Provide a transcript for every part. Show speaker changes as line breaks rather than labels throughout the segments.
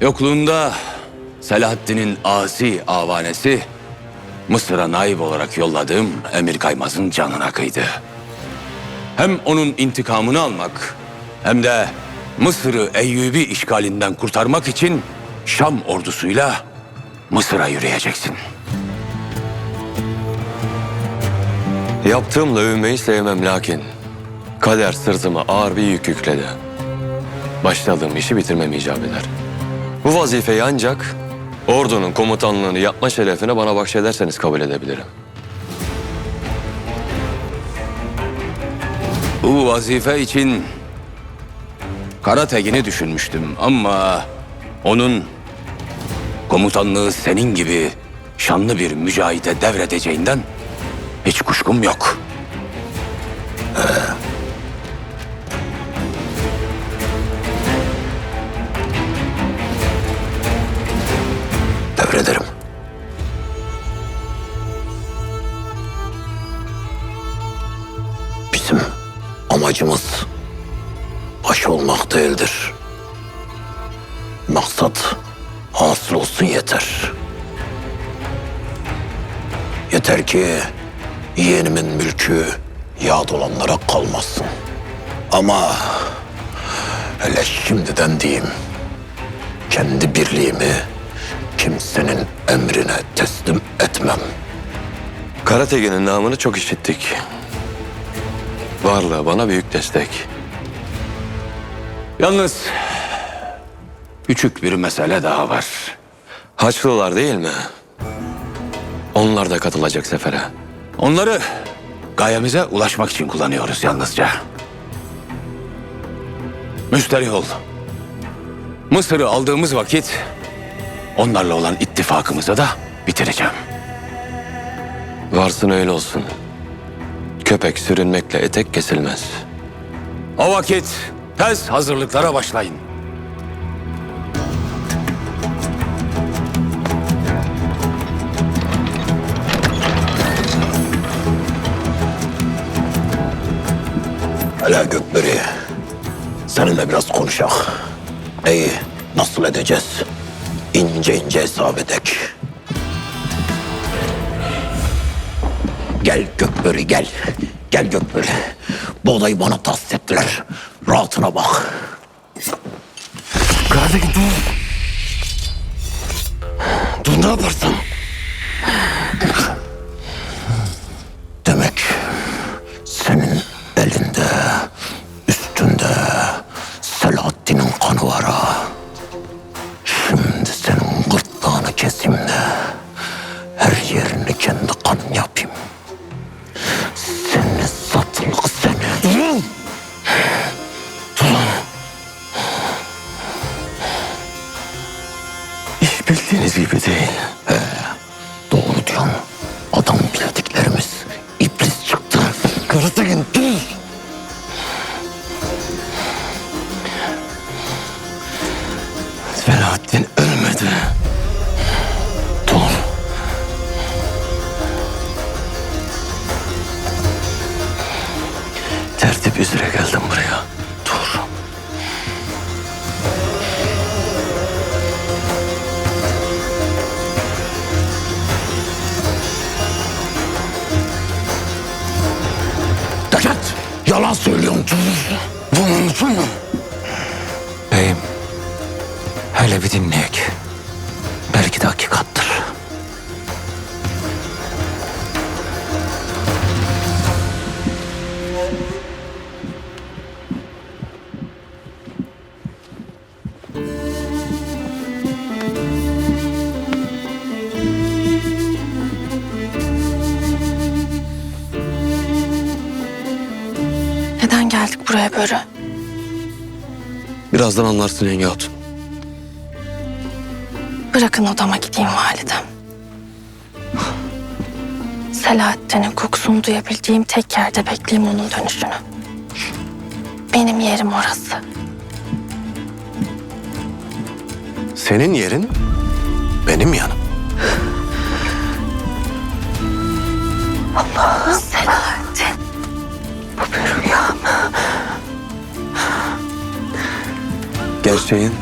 Yokluğunda Selahaddin'in asi avanesi Mısır'a naib olarak yolladığım Emir Kaymaz'ın canına kıydı. Hem onun intikamını almak hem de Mısır'ı Eyyubi işgalinden kurtarmak için Şam ordusuyla Mısır'a yürüyeceksin.
Yaptığımla övünmeyi sevmem lakin kader sırtıma ağır bir yük yükledi. Başladığım işi bitirmem icap eder. Bu vazifeyi ancak ordunun komutanlığını yapma şerefine bana bahşederseniz kabul edebilirim.
Bu vazife için Karategin'i düşünmüştüm ama onun komutanlığı senin gibi şanlı bir mücahide devredeceğinden hiç kuşkum yok. Devrederim.
Amacımız baş olmak değildir. Maksat hasıl olsun yeter. Yeter ki yeğenimin mülkü yağ dolanlara kalmasın. Ama hele şimdiden diyeyim. Kendi birliğimi kimsenin emrine teslim etmem.
Karategin'in namını çok işittik. Varlığı bana büyük destek.
Yalnız küçük bir mesele daha var.
Haçlılar değil mi? Onlar da katılacak sefere.
Onları gayemize ulaşmak için kullanıyoruz yalnızca. Müsterih ol. Mısır'ı aldığımız vakit onlarla olan ittifakımızı da bitireceğim.
Varsın öyle olsun. Köpek sürünmekle etek kesilmez.
O vakit tez hazırlıklara başlayın.
Hele Gökberi, seninle biraz konuşak. Neyi, nasıl edeceğiz? İnce ince hesap edek. Gel Gökberi gel. Gel Gökberi. Bu odayı bana tahsis ettiler. Rahatına bak.
Kardeşim dur.
Dur ne yaparsın? Demek senin elinde, üstünde Selahaddin'in kanı var ha. Şimdi senin gırtlağını keseyim de her yerini
Dur. Selahattin ölmedi.
Dur.
Tertip üzere geldim buraya.
Yalan. Dur.
Bunu unuttun mu?
Beyim, hele bir dinleyek. Belki de hakikattır.
Birazdan anlarsın yenge hatun.
Bırakın odama gideyim validem. Selahattin'in kokusunu duyabildiğim tek yerde bekleyeyim onun dönüşünü. Benim yerim orası.
Senin yerin benim yanım.
Selahattin.
Gerçeğin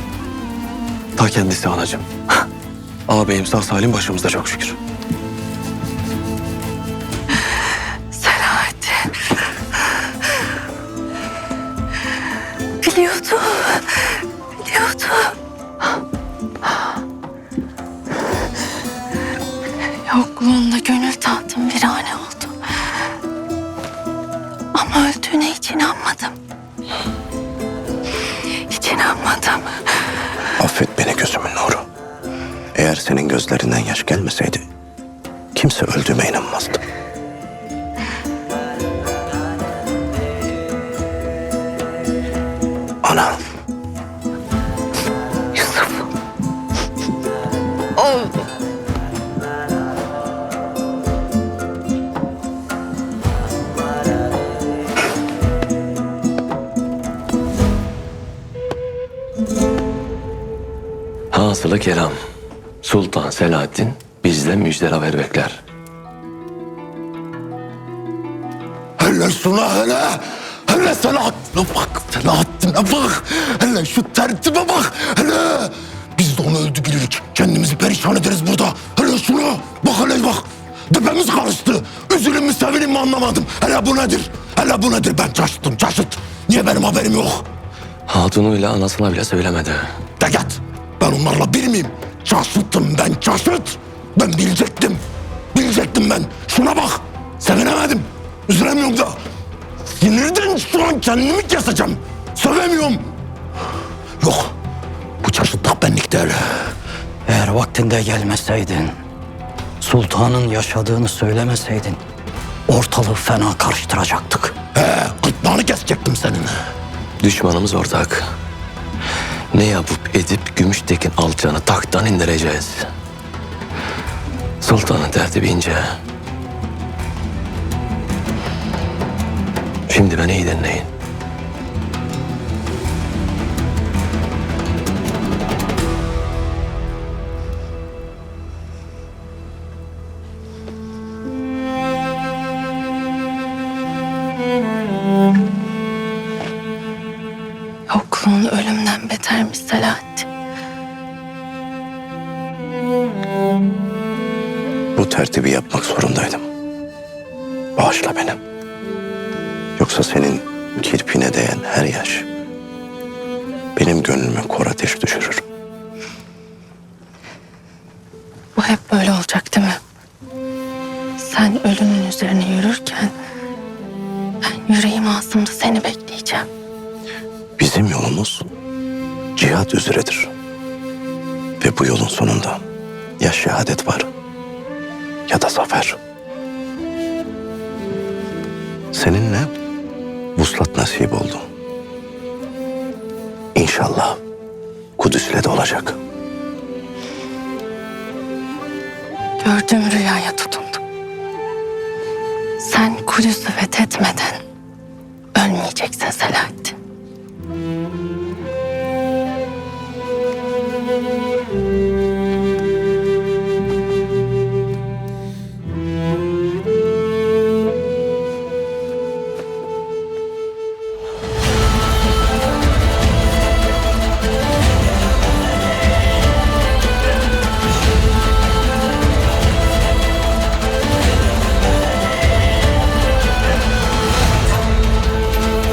Ta kendisi anacığım. Ağabeyim sağ salim başımızda çok şükür.
Selahattin. Biliyordum. Biliyordum. Yokluğunda gönül tahtım virane oldu.
Gözlerinden yaş gelmeseydi kimse öldüğüme inanmazdı. Ana.
Yusuf. Oğlum.
Hasılı kelam. Sultan Selahaddin bizden müjde haber bekler.
Hele şuna hele. Hele Selahattin'e bak. Selahattin'e bak. Hele şu tertibe bak. Hele. Biz de onu öldü bilirik. Kendimizi perişan ederiz burada. Hele şuna. Bak hele bak. Depemiz karıştı. Üzülüm mü sevinim mi anlamadım. Hele bu nedir? Hele bu nedir? Ben şaşıttım şaşıt. Niye benim haberim yok?
Hatunuyla anasına bile söylemedi.
De git. Ben onlarla bir miyim? Şaşıttım ben şaşıt. Ben bilecektim. Bilecektim ben. Şuna bak. Sevinemedim. Üzülemiyorum da. Sinirden şu an kendimi keseceğim. Sövemiyorum. Yok. Bu çaşıtlık benlik değil.
Eğer vaktinde gelmeseydin, sultanın yaşadığını söylemeseydin, ortalığı fena karıştıracaktık.
He, gırtlağını kesecektim senin.
Düşmanımız ortak. Ne yapıp edip Gümüştekin alçağını tahttan indireceğiz. Sultanın tertibi ince. Şimdi beni iyi dinleyin.
Ölümden betermiş Selahattin.
Bu tertibi yapmak zorundaydım. Bağışla beni. Yoksa senin kirpine değen her yaş benim gönlüme kor ateş düşürür.
Bu hep böyle olacak değil mi? Sen ölümün üzerine yürürken ben yüreğim ağzımda seni bekleyeceğim.
Bizim yolumuz cihat üzeredir. Ve bu yolun sonunda ya şehadet var ya da zafer. Seninle vuslat nasip oldu. İnşallah Kudüs'le de olacak.
Gördüğüm rüyaya tutundum. Sen Kudüs'ü fethetmeden ölmeyeceksin Selahattin.